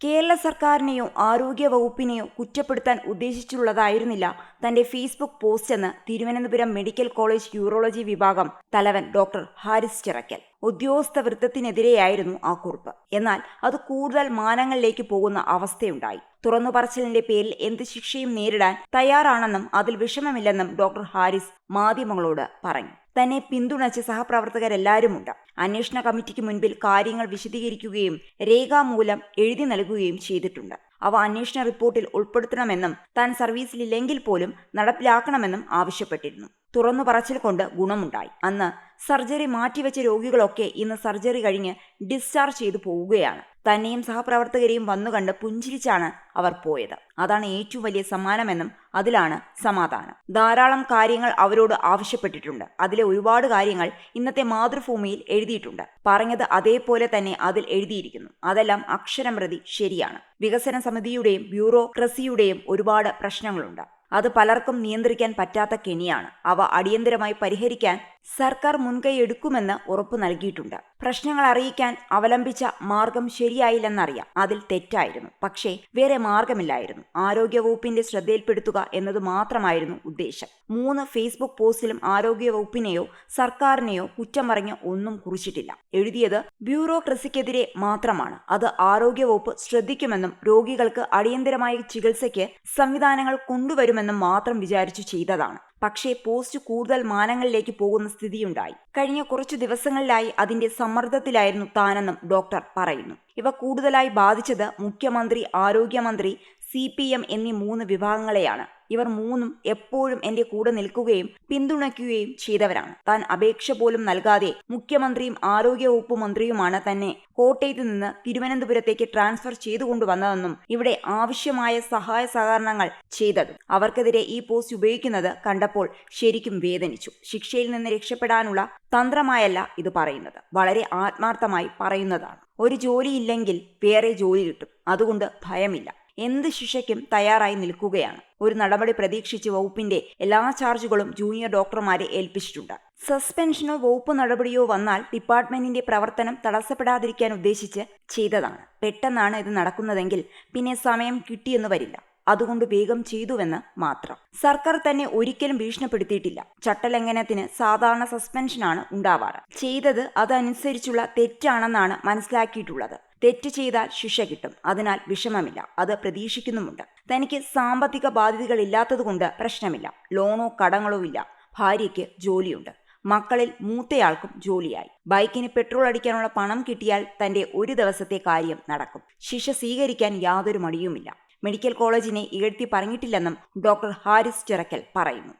കേരള സർക്കാരിനെയോ ആരോഗ്യ വകുപ്പിനെയോ കുറ്റപ്പെടുത്താൻ ഉദ്ദേശിച്ചുള്ളതായിരുന്നില്ല തന്റെ ഫേസ്ബുക്ക് പോസ്റ്റ് എന്ന് തിരുവനന്തപുരം മെഡിക്കൽ കോളേജ് യൂറോളജി വിഭാഗം തലവൻ ഡോക്ടർ ഹാരിസ് ചിറക്കൽ ഉദ്യോഗസ്ഥ വൃത്തത്തിനെതിരെയായിരുന്നു ആ കുറിപ്പ്. എന്നാൽ അത് കൂടുതൽ മാനങ്ങളിലേക്ക് പോകുന്ന അവസ്ഥയുണ്ടായി. തുറന്നു പറച്ചിലിന്റെ പേരിൽ എന്ത് ശിക്ഷയും നേരിടാൻ തയ്യാറാണെന്നും അതിൽ വിഷമമില്ലെന്നും ഡോക്ടർ ഹാരിസ് മാധ്യമങ്ങളോട് പറഞ്ഞു. തന്നെ പിന്തുണച്ച സഹപ്രവർത്തകരെല്ലാവരുമുണ്ട് അന്വേഷണ കമ്മിറ്റിക്ക് മുൻപിൽ കാര്യങ്ങൾ വിശദീകരിക്കുകയും രേഖാമൂലം എഴുതി നൽകുകയും ചെയ്തിട്ടുണ്ട്. അവ അന്വേഷണ റിപ്പോർട്ടിൽ ഉൾപ്പെടുത്തണമെന്നും താൻ സർവീസിലില്ലെങ്കിൽ പോലും നടപ്പിലാക്കണമെന്നും ആവശ്യപ്പെട്ടിരുന്നു. തുറന്നു പറച്ചിൽ കൊണ്ട് ഗുണമുണ്ടായി. അന്ന് സർജറി മാറ്റിവെച്ച രോഗികളൊക്കെ ഇന്ന് സർജറി കഴിഞ്ഞ് ഡിസ്ചാർജ് ചെയ്തു പോവുകയാണ്. തന്നെയും സഹപ്രവർത്തകരെയും വന്നുകണ്ട് പുഞ്ചിരിച്ചാണ് അവർ പോയത്. അതാണ് ഏറ്റവും വലിയ സമ്മാനമെന്നും അതിലാണ് സമാധാനം. ധാരാളം കാര്യങ്ങൾ അവരോട് ആവശ്യപ്പെട്ടിട്ടുണ്ട്. അതിലെ ഒരുപാട് കാര്യങ്ങൾ ഇന്നത്തെ മാതൃഭൂമിയിൽ എഴുതിയിട്ടുണ്ട്. പറഞ്ഞത് അതേപോലെ തന്നെ അതിൽ എഴുതിയിരിക്കുന്നു. അതെല്ലാം അക്ഷരം പ്രതി ശരിയാണ്. വികസന സമിതിയുടെയും ബ്യൂറോക്രസിയുടെയും ഒരുപാട് പ്രശ്നങ്ങളുണ്ട്. അത് പലർക്കും നിയന്ത്രിക്കാൻ പറ്റാത്ത കെണിയാണ്. അവ അടിയന്തരമായി പരിഹരിക്കാൻ സർക്കാർ മുൻകൈ എടുക്കുമെന്ന് ഉറപ്പു നൽകിയിട്ടുണ്ട്. പ്രശ്നങ്ങൾ അറിയിക്കാൻ അവലംബിച്ച മാർഗം ശരിയായില്ലെന്നറിയാം. അതിൽ തെറ്റായിരുന്നു. പക്ഷേ വേറെ മാർഗമില്ലായിരുന്നു. ആരോഗ്യവകുപ്പിന്റെ ശ്രദ്ധയിൽപ്പെടുത്തുക എന്നത് മാത്രമായിരുന്നു ഉദ്ദേശം. മൂന്ന് ഫേസ്ബുക്ക് പോസ്റ്റിലും ആരോഗ്യവകുപ്പിനെയോ സർക്കാരിനെയോ കുറ്റം പറഞ്ഞ് ഒന്നും കുറിച്ചിട്ടില്ല. എഴുതിയത് ബ്യൂറോക്രസിക്കെതിരെ മാത്രമാണ്. അത് ആരോഗ്യവകുപ്പ് ശ്രദ്ധിക്കുമെന്നും രോഗികൾക്ക് അടിയന്തരമായ ചികിത്സയ്ക്ക് സംവിധാനങ്ങൾ കൊണ്ടുവരുമെന്നും മാത്രം വിചാരിച്ചു ചെയ്തതാണ്. പക്ഷേ പോസ്റ്റ് കൂടുതൽ മാനങ്ങളിലേക്ക് പോകുന്ന സ്ഥിതിയുണ്ടായി. കഴിഞ്ഞ കുറച്ചു ദിവസങ്ങളിലായി അതിന്റെ സമ്മർദ്ദത്തിലായിരുന്നു താനെന്നും ഡോക്ടർ പറയുന്നു. ഇവ കൂടുതലായി ബാധിച്ചത് മുഖ്യമന്ത്രി ആരോഗ്യമന്ത്രി സി പി എം എന്നീ മൂന്ന് വിഭാഗങ്ങളെയാണ്. ഇവർ മൂന്നും എപ്പോഴും എന്റെ കൂടെ നിൽക്കുകയും പിന്തുണയ്ക്കുകയും ചെയ്തവരാണ്. താൻ അപേക്ഷ പോലും നൽകാതെ മുഖ്യമന്ത്രിയും ആരോഗ്യവകുപ്പ് മന്ത്രിയുമാണ് തന്നെ കോട്ടയത്ത് നിന്ന് തിരുവനന്തപുരത്തേക്ക് ട്രാൻസ്ഫർ ചെയ്തു കൊണ്ടുവന്നതെന്നും ഇവിടെ ആവശ്യമായ സഹായ സഹകരണങ്ങൾ ചെയ്തതും. അവർക്കെതിരെ ഈ പോസ്റ്റ് ഉപയോഗിക്കുന്നത് കണ്ടപ്പോൾ ശരിക്കും വേദനിച്ചു. ശിക്ഷയിൽ നിന്ന് രക്ഷപ്പെടാനുള്ള തന്ത്രമായല്ല ഇത് പറയുന്നത്. വളരെ ആത്മാർത്ഥമായി പറയുന്നതാണ്. ഒരു ജോലിയില്ലെങ്കിൽ വേറെ ജോലി കിട്ടും. അതുകൊണ്ട് ഭയമില്ല. എന്ത് ശിക്ഷയ്ക്കും തയ്യാറായി നിൽക്കുകയാണ്. ഒരു നടപടി പ്രതീക്ഷിച്ച് വകുപ്പിന്റെ എല്ലാ ചാർജുകളും ജൂനിയർ ഡോക്ടർമാരെ ഏൽപ്പിച്ചിട്ടുണ്ട്. സസ്പെൻഷനോ വകുപ്പ് നടപടിയോ വന്നാൽ ഡിപ്പാർട്ട്മെന്റിന്റെ പ്രവർത്തനം തടസ്സപ്പെടാതിരിക്കാൻ ഉദ്ദേശിച്ച് ചെയ്തതാണ്. പെട്ടെന്നാണ് ഇത് നടക്കുന്നതെങ്കിൽ പിന്നെ സമയം കിട്ടിയെന്ന് വരില്ല. അതുകൊണ്ട് വേഗം ചെയ്തുവെന്ന് മാത്രം. സർക്കാർ തന്നെ ഒരിക്കലും ഭീഷണിപ്പെടുത്തിയിട്ടില്ല. ചട്ടലംഘനത്തിന് സാധാരണ സസ്പെൻഷനാണ് ഉണ്ടാവാറ്. ചെയ്തത് അതനുസരിച്ചുള്ള തെറ്റാണെന്നാണ് മനസ്സിലാക്കിയിട്ടുള്ളത്. തെറ്റ് ചെയ്താൽ ശിക്ഷ കിട്ടും. അതിനാൽ വിഷമമില്ല. അത് പ്രതീക്ഷിക്കുന്നുമുണ്ട്. തനിക്ക് സാമ്പത്തിക ബാധ്യതകളില്ലാത്തതുകൊണ്ട് പ്രശ്നമില്ല. ലോണോ കടങ്ങളോ ഇല്ല. ഭാര്യയ്ക്ക് ജോലിയുണ്ട്. മക്കളിൽ മൂത്തയാൾക്കും ജോലിയായി. ബൈക്കിന് പെട്രോൾ അടിക്കാനുള്ള പണം കിട്ടിയാൽ തന്റെ ഒരു ദിവസത്തെ കാര്യം നടക്കും. ശിക്ഷ സ്വീകരിക്കാൻ യാതൊരു മടിയുമില്ല. മെഡിക്കൽ കോളേജിനെ ഇകഴ്ത്തി പറഞ്ഞിട്ടില്ലെന്നും ഡോക്ടർ ഹാരിസ് ചിറക്കൽ പറയുന്നു.